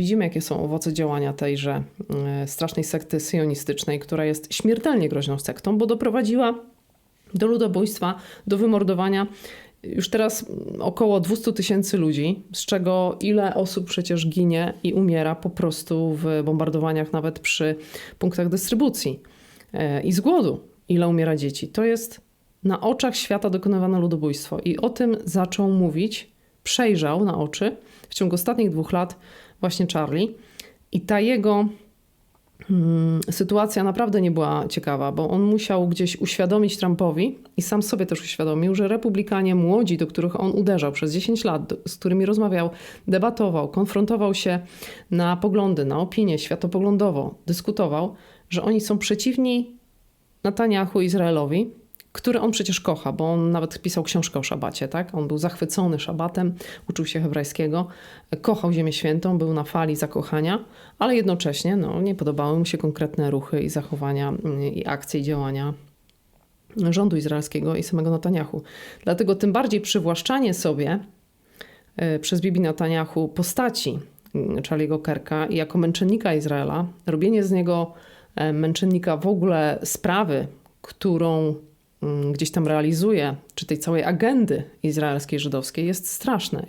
Widzimy, jakie są owoce działania tejże e, strasznej sekty syjonistycznej, która jest śmiertelnie groźną sektą, bo doprowadziła do ludobójstwa, do wymordowania już teraz około 200 tysięcy ludzi, z czego ile osób przecież ginie i umiera po prostu w bombardowaniach, nawet przy punktach dystrybucji e, i z głodu, ile umiera dzieci. To jest na oczach świata dokonywane ludobójstwo i o tym zaczął mówić, przejrzał na oczy w ciągu ostatnich dwóch lat właśnie Charlie. I ta jego mm, sytuacja naprawdę nie była ciekawa, bo on musiał gdzieś uświadomić Trumpowi i sam sobie też uświadomił, że republikanie młodzi, do których on uderzał przez 10 lat, z którymi rozmawiał, debatował, konfrontował się na poglądy, na opinie, światopoglądowo, dyskutował, że oni są przeciwni Netanyahu Izraelowi, który on przecież kocha, bo on nawet pisał książkę o szabacie, tak? On był zachwycony szabatem, uczył się hebrajskiego, kochał Ziemię Świętą, był na fali zakochania, ale jednocześnie no, nie podobały mu się konkretne ruchy i zachowania mm, i akcje i działania rządu izraelskiego i samego Netanyahu. Dlatego tym bardziej przywłaszczanie sobie e, przez Bibi Netanyahu postaci mm, Charlie'ego Kerka i jako męczennika Izraela, robienie z niego e, męczennika w ogóle sprawy, którą gdzieś tam realizuje, czy tej całej agendy izraelskiej, żydowskiej jest straszne.